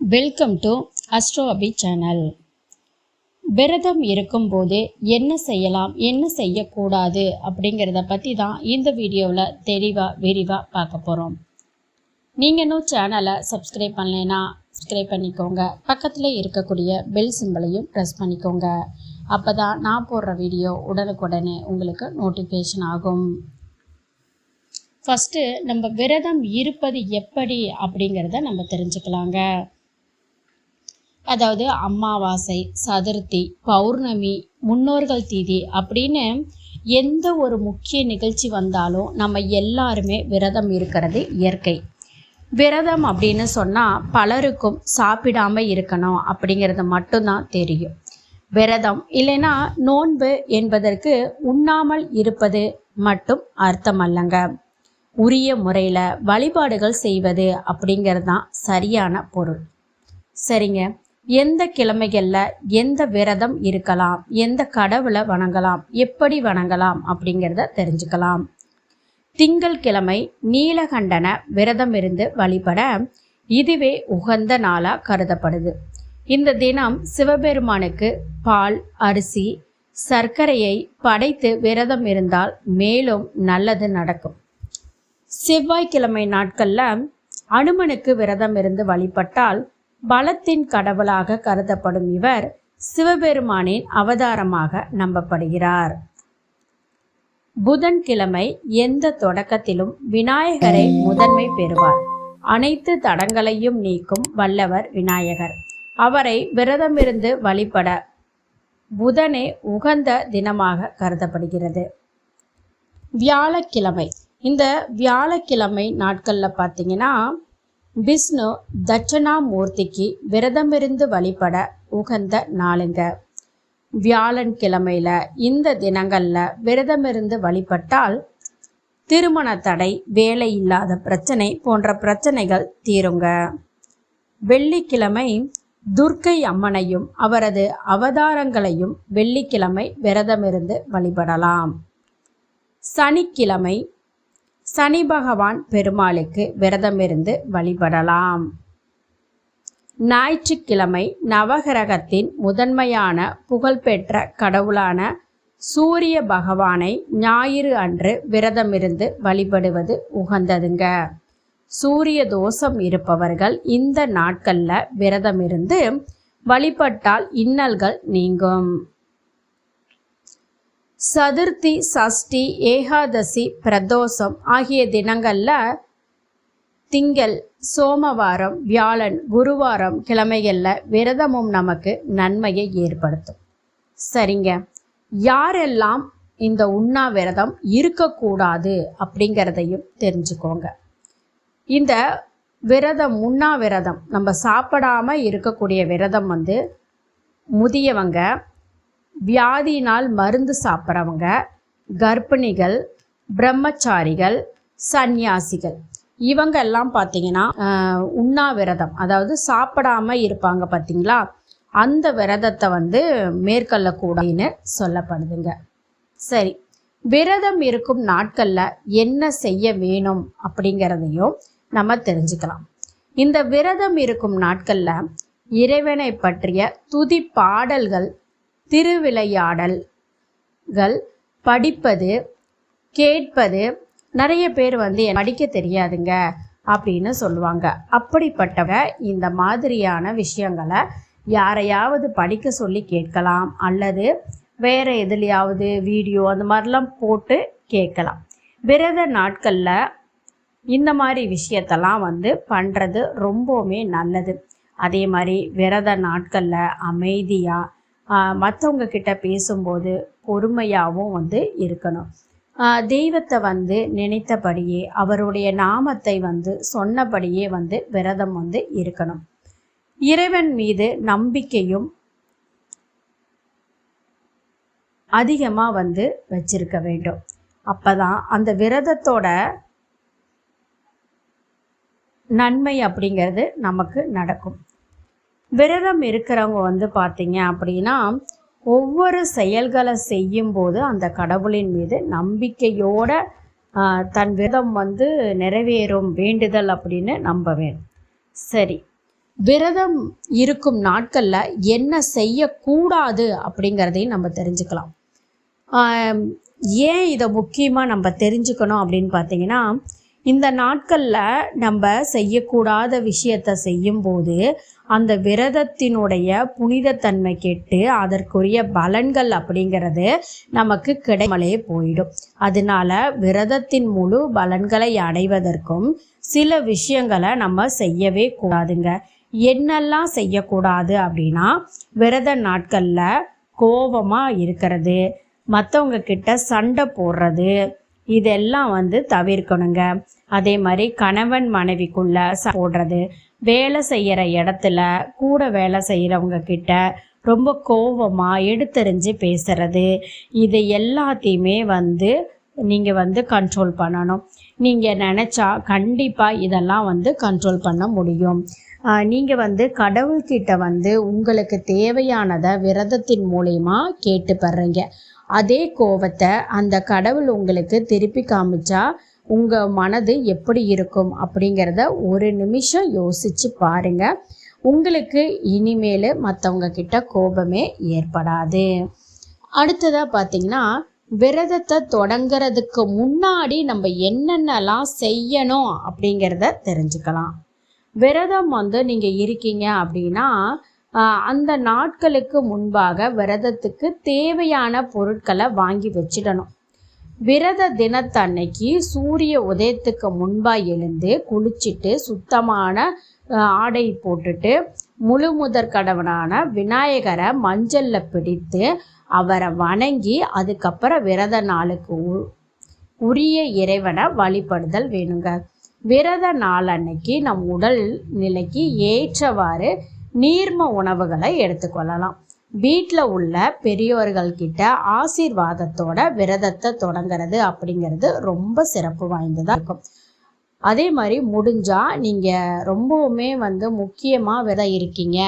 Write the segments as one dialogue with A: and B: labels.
A: Welcome to astro Abhi channel விரதம் இருக்கும்போது என்ன செய்யலாம் என்ன செய்யக்கூடாது அப்படிங்கிறத பற்றி தான் இந்த வீடியோவில் தெளிவாக விரிவாக பார்க்க போகிறோம் நீங்கள் இன்னும் சேனலை சப்ஸ்கிரைப் பண்ணலைன்னா சப்ஸ்கிரைப் பண்ணிக்கோங்க. பக்கத்தில் இருக்கக்கூடிய பெல் சிம்பிளையும் ப்ரெஸ் பண்ணிக்கோங்க. அப்போ தான் நான் போடுற வீடியோ உடனுக்குடனே உங்களுக்கு நோட்டிஃபிகேஷன் ஆகும். ஃபஸ்ட்டு நம்ம விரதம் இருப்பது எப்படி அப்படிங்கிறத நம்ம தெரிஞ்சுக்கலாங்க. அதாவது அமாவாசை சதுர்த்தி பௌர்ணமி முன்னோர்கள் தீதி அப்படின்னு எந்த ஒரு முக்கிய நிகழ்ச்சி வந்தாலும் நம்ம எல்லாருமே விரதம் இருக்கிறது இயற்கை. விரதம் அப்படின்னு சொன்னால் பலருக்கும் சாப்பிடாம இருக்கணும் அப்படிங்கிறது மட்டும்தான் தெரியும். விரதம் இல்லைன்னா நோன்பு என்பதற்கு உண்ணாமல் இருப்பது மட்டும் அர்த்தம் அல்லங்க. உரிய முறையில் வழிபாடுகள் செய்வது அப்படிங்கிறது தான் சரியான பொருள். சரிங்க. எந்த கிழமைகளில் எந்த விரதம் இருக்கலாம் எந்த கடவுளை வணங்கலாம் எப்படி வணங்கலாம் அப்படிங்கிறத தெரிஞ்சுக்கலாம். திங்கள் கிழமை நீலகண்டன விரதம் இருந்து வழிபட இதுவே உகந்த நாளாக கருதப்படுது. இந்த தினம் சிவபெருமானுக்கு பால் அரிசி சர்க்கரையை படைத்து விரதம் இருந்தால் மேலும் நல்லது நடக்கும். செவ்வாய்க்கிழமை நாட்களில் அனுமனுக்கு விரதம் இருந்து வழிபட்டால் பலத்தின் கடவுளாக கருதப்படும் இவர் சிவபெருமானின் அவதாரமாக நம்பப்படுகிறார். புதன்கிழமை எந்த தொடக்கத்திலும் விநாயகரை முதன்மை பெறுவார். அனைத்து தடங்களையும் நீக்கும் வல்லவர் விநாயகர். அவரை விரதமிருந்து வழிபட புதனே உகந்த தினமாக கருதப்படுகிறது. வியாழக்கிழமை. இந்த வியாழக்கிழமை நாட்களில் பார்த்தீங்கன்னா விஷ்ணு தட்சணாமூர்த்திக்கு விரதமிருந்து வழிபட உகந்த நாளுங்க. வியாழன் கிழமையில் இந்த தினங்களில் விரதமிருந்து வழிபட்டால் திருமண தடை வேலை இல்லாத பிரச்சனை போன்ற பிரச்சனைகள் தீருங்க. வெள்ளிக்கிழமை துர்க்கை அம்மனையும் அவரது அவதாரங்களையும் வெள்ளிக்கிழமை விரதமிருந்து வழிபடலாம். சனிக்கிழமை சனி பகவான் பெருமாளுக்கு விரதமிருந்து வழிபடலாம். ஞாயிற்றுக்கிழமை நவகிரகத்தின் முதன்மையான புகழ்பெற்ற கடவுளான சூரிய பகவானை ஞாயிறு அன்று விரதமிருந்து வழிபடுவது உகந்ததுங்க. சூரிய தோஷம் இருப்பவர்கள் இந்த நாட்களில் விரதமிருந்து வழிபட்டால் இன்னல்கள் நீங்கும். சதுர்த்தி சஷ்டி ஏகாதசி பிரதோஷம் ஆகிய தினங்களில் திங்கள் சோமவாரம் வியாழன் குருவாரம் கிழமைகளில் விரதமும் நமக்கு நன்மையை ஏற்படுத்தும். சரிங்க. யாரெல்லாம் இந்த உண்ணாவிரதம் இருக்கக்கூடாது அப்படிங்கிறதையும் தெரிஞ்சுக்கோங்க. இந்த விரதம் உண்ணாவிரதம் நம்ம சாப்பிடாம இருக்கக்கூடிய விரதம் வந்து முதியவங்க வியாதியினால் மருந்து சாப்பிட்றவங்க கர்ப்பிணிகள் பிரம்மச்சாரிகள் சந்நியாசிகள் இவங்கெல்லாம் பார்த்தீங்கன்னா உண்ணாவிரதம். அதாவது சாப்பிடாம இருப்பாங்க பார்த்தீங்களா அந்த விரதத்தை வந்து மேற்கொள்ளக்கூடாதுன்னு சொல்லப்படுதுங்க. சரி விரதம் இருக்கும் நாட்களில் என்ன செய்ய வேணும் அப்படிங்கிறதையும் நம்ம தெரிஞ்சுக்கலாம். இந்த விரதம் இருக்கும் நாட்களில் இறைவனை பற்றிய துதி பாடல்கள் திருவிளையாடல்கள் படிப்பது கேட்பது நிறைய பேர் வந்து படிக்க தெரியாதுங்க அப்படின்னு சொல்லுவாங்க. அப்படிப்பட்டவ இந்த மாதிரியான விஷயங்களை யாரையாவது படிக்க சொல்லி கேட்கலாம் அல்லது வேறு எதுலையாவது வீடியோ அந்த மாதிரிலாம் போட்டு கேட்கலாம். விரத நாட்களில் இந்த மாதிரி விஷயத்தெல்லாம் வந்து பண்ணுறது ரொம்பவுமே நல்லது. அதே மாதிரி விரத நாட்களில் அமைதியாக மற்றவங்க கிட்ட பேசும்போது பொறுமையாகவும் வந்து இருக்கணும். தெய்வத்தை வந்து நினைத்தபடியே அவருடைய நாமத்தை வந்து சொன்னபடியே வந்து விரதம் வந்து இருக்கணும். இறைவன் மீது நம்பிக்கையும் அதிகமாக வந்து வச்சிருக்க வேண்டும். அப்போதான் அந்த விரதத்தோட நன்மை அப்படிங்கிறது நமக்கு நடக்கும். விரதம் இருக்கிறவங்க வந்து பார்த்தீங்க அப்படின்னா ஒவ்வொரு செயல்களை செய்யும்போது அந்த கடவுளின் மீது நம்பிக்கையோட தன் விரதம் வந்து நிறைவேறும் வேண்டுதல் அப்படின்னு நம்ப வேணும் சரி. விரதம் இருக்கும் நாட்களில் என்ன செய்யக்கூடாது அப்படிங்கிறதையும் நம்ம தெரிஞ்சுக்கலாம். ஏன் இதை முக்கியமாக நம்ம தெரிஞ்சுக்கணும் அப்படின்னு பார்த்தீங்கன்னா இந்த நாட்களில் நம்ம செய்யக்கூடாத விஷயத்தை செய்யும்போது அந்த விரதத்தினுடைய புனிதத்தன்மை கெட்டு அதற்குரிய பலன்கள் அப்படிங்கிறது நமக்கு கிடைமலே போயிடும். அதனால விரதத்தின் முழு பலன்களை அடைவதற்கும் சில விஷயங்களை நம்ம செய்யவே கூடாதுங்க. என்னெல்லாம் செய்யக்கூடாது அப்படின்னா விரத நாட்களில் கோபமாக இருக்கிறது மற்றவங்க கிட்ட சண்டை போடுறது இதெல்லாம் வந்து தவிர்க்கணுங்க. அதே மாதிரி கணவன் மனைவிக்குள்ள போடுறது வேலை செய்கிற இடத்துல கூட வேலை செய்கிறவங்க கிட்ட ரொம்ப கோபமாக எடுத்தெறிஞ்சு பேசுறது இது எல்லாத்தையுமே வந்து நீங்கள் வந்து கண்ட்ரோல் பண்ணணும். நீங்கள் நினச்சா கண்டிப்பாக இதெல்லாம் வந்து கண்ட்ரோல் பண்ண முடியும். நீங்கள் வந்து கடவுள்கிட்ட வந்து உங்களுக்கு தேவையானதை விரதத்தின் மூலயமா கேட்டு பெறீங்க அதே கோவத்தை அந்த கடவுள் உங்களுக்கு திருப்பி காமிச்சா உங்கள் மனது எப்படி இருக்கும் அப்படிங்கிறத ஒரு நிமிஷம் யோசிச்சு பாருங்க. உங்களுக்கு இனிமேல் மற்றவங்க கிட்ட கோபமே ஏற்படாது. அடுத்ததாக பார்த்தீங்கன்னா விரதத்தை தொடங்குறதுக்கு முன்னாடி நம்ம என்னென்னலாம் செய்யணும் அப்படிங்கிறத தெரிஞ்சுக்கலாம். விரதம் வந்து நீங்கள் இருக்கீங்க அப்படின்னா அந்த நாட்களுக்கு முன்பாக விரதத்துக்கு தேவையான பொருட்களை வாங்கி வச்சிடணும். விரத தினத்தன்னைக்கு சூரிய உதயத்துக்கு முன்பாக எழுந்து குளிச்சுட்டு சுத்தமான ஆடை போட்டுட்டு முழு முதற் கடவுளான விநாயகரை மஞ்சளில் பிடித்து அவரை வணங்கி அதுக்கப்புறம் விரத நாளுக்கு உ- உரிய இறைவனை வழிபடுதல் வேணுங்க. விரத நாள் அன்னைக்கு நம் உடல் நிலைக்கு ஏற்றவாறு நீர்ம உணவுகளை எடுத்துக்கொள்ளலாம் வீட்டில் உள்ள பெரியோர்கள்கிட்ட ஆசீர்வாதத்தோட விரதத்தை தொடங்குறது அப்படிங்கிறது ரொம்ப சிறப்பு வாய்ந்ததாக இருக்கும். அதே மாதிரி முடிஞ்சால் நீங்கள் ரொம்பவுமே வந்து முக்கியமாக விரதம் இருக்கீங்க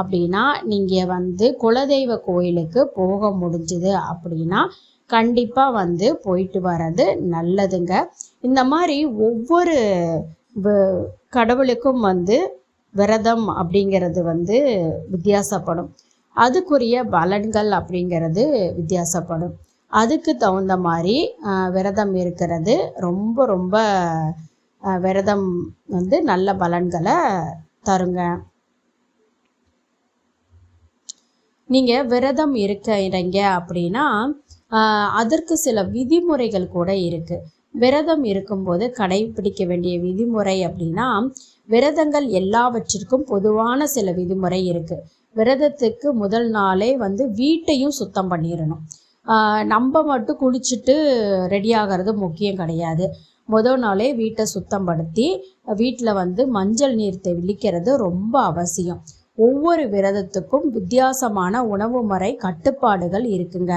A: அப்படின்னா நீங்கள் வந்து குலதெய்வ கோயிலுக்கு போக முடிஞ்சுது அப்படின்னா கண்டிப்பாக வந்து போயிட்டு வர்றது நல்லதுங்க. இந்த மாதிரி ஒவ்வொரு கடவுளுக்கும் வந்து விரதம் அப்படிங்கிறது வந்து வித்தியாசப்படும். அதுக்குரிய பலன்கள் அப்படிங்கிறது வித்தியாசப்படும். அதுக்கு தகுந்த மாதிரி ஆஹ், விரதம் இருக்கிறது. ரொம்ப ரொம்ப விரதம் வந்து நல்ல பலன்களை தருங்க. நீங்கள் விரதம் இருக்கிறீங்க அப்படின்னா ஆஹ், அதற்கு சில விதிமுறைகள் கூட இருக்குது விரதம் இருக்கும்போது கடைபிடிக்க வேண்டிய விதிமுறை அப்படின்னா விரதங்கள் எல்லாவற்றிற்கும் பொதுவான சில விதிமுறை இருக்குது விரதத்துக்கு முதல் நாளே வந்து வீட்டையும் சுத்தம் பண்ணிடணும் ஆஹ், நம்ம மட்டும் குளிச்சுட்டு ரெடி ஆகிறது முக்கியம் கிடையாது. முதல் நாளே வீட்டை சுத்தப்படுத்தி வீட்டில் வந்து மஞ்சள் நீர் தெளிக்கிறது ரொம்ப அவசியம். ஒவ்வொரு விரதத்துக்கும் வித்தியாசமான உணவு முறை கட்டுப்பாடுகள் இருக்குங்க.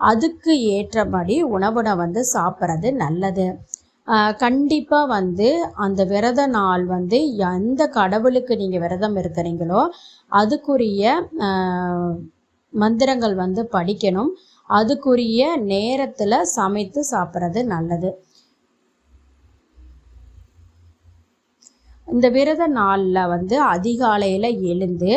A: அதுக்கு ஏற்றபடி உணவுனை வந்து சாப்பிட்றது நல்லது. கண்டிப்பாக வந்து அந்த விரத நாள் வந்து எந்த கடவுளுக்கு நீங்கள் விரதம் இருக்கிறீங்களோ அதுக்குரிய மந்திரங்கள் வந்து படிக்கணும். அதுக்குரிய நேரத்தில் சமைத்து சாப்பிட்றது நல்லது. இந்த விரத நாளில் வந்து அதிகாலையில் எழுந்து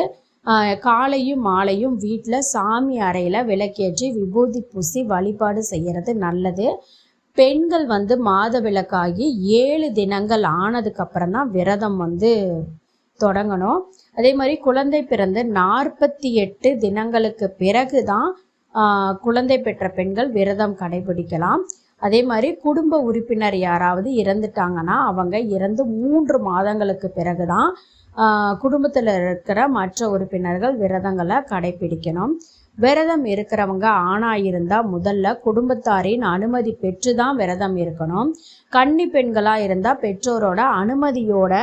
A: காலையும் மாலையும் வீட்டில் சாமி அறையில் விளக்கேற்றி விபூதி பூசி வழிபாடு செய்கிறது நல்லது. பெண்கள் வந்து மாத விளக்காகி ஏழு தினங்கள் ஆனதுக்கப்புறம் தான் விரதம் வந்து தொடங்கணும். அதே மாதிரி குழந்தை பிறந்து நாற்பத்தி எட்டு தினங்களுக்கு பிறகு தான் குழந்தை பெற்ற பெண்கள் விரதம் கடைபிடிக்கலாம். அதே மாதிரி குடும்ப உறுப்பினர் யாராவது இறந்துட்டாங்கன்னா அவங்க இறந்து மூன்று மாதங்களுக்கு பிறகு தான் குடும்பத்தில் இருக்கிற மற்ற உறுப்பினர்கள் விரதங்களை கடைபிடிக்கணும். விரதம் இருக்கிறவங்க ஆணாக இருந்தால் முதல்ல குடும்பத்தாரின் அனுமதி பெற்று தான் விரதம் இருக்கணும். கன்னி பெண்களாக இருந்தால் பெற்றோரோட அனுமதியோட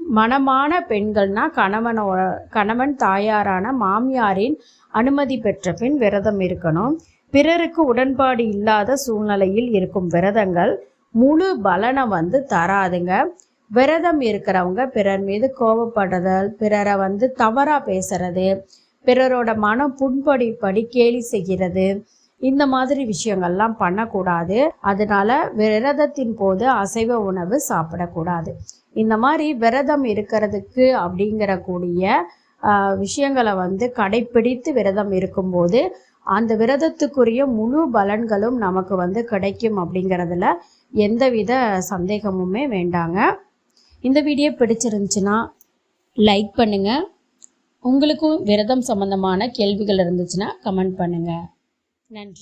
A: மணமான பெண்கள்னா கணவனோட கணவன் தாயாரான மாமியாரின் அனுமதி பெற்ற பின் விரதம் இருக்கணும். பிறருக்கு உடன்பாடு இல்லாத சூழ்நிலையில் இருக்கும் விரதங்கள் முழு பலனை வந்து தராதுங்க. விரதம் இருக்கிறவங்க பிறர் மீது கோபப்படுதல் பிறரை வந்து தவறாக பேசுறது பிறரோட மனம் புண்படி படி கேலி செய்கிறது இந்த மாதிரி விஷயங்கள்லாம் பண்ணக்கூடாது. அதனால விரதத்தின் போது அசைவ உணவு சாப்பிடக்கூடாது. இந்த மாதிரி விரதம் இருக்கிறதுக்கு அப்படிங்கிற கூடிய ஆஹ், விஷயங்களை வந்து கடைப்பிடித்து விரதம் இருக்கும்போது அந்த விரதத்துக்குரிய முழு பலன்களும் நமக்கு வந்து கிடைக்கும் அப்படிங்கிறதுல எந்தவித சந்தேகமுமே வேண்டாங்க. இந்த வீடியோ பிடிச்சிருந்துச்சுன்னா லைக் பண்ணுங்கள் உங்களுக்கும் விரதம் சம்பந்தமான கேள்விகள் இருந்துச்சுன்னா கமெண்ட் பண்ணுங்கள் நன்றி.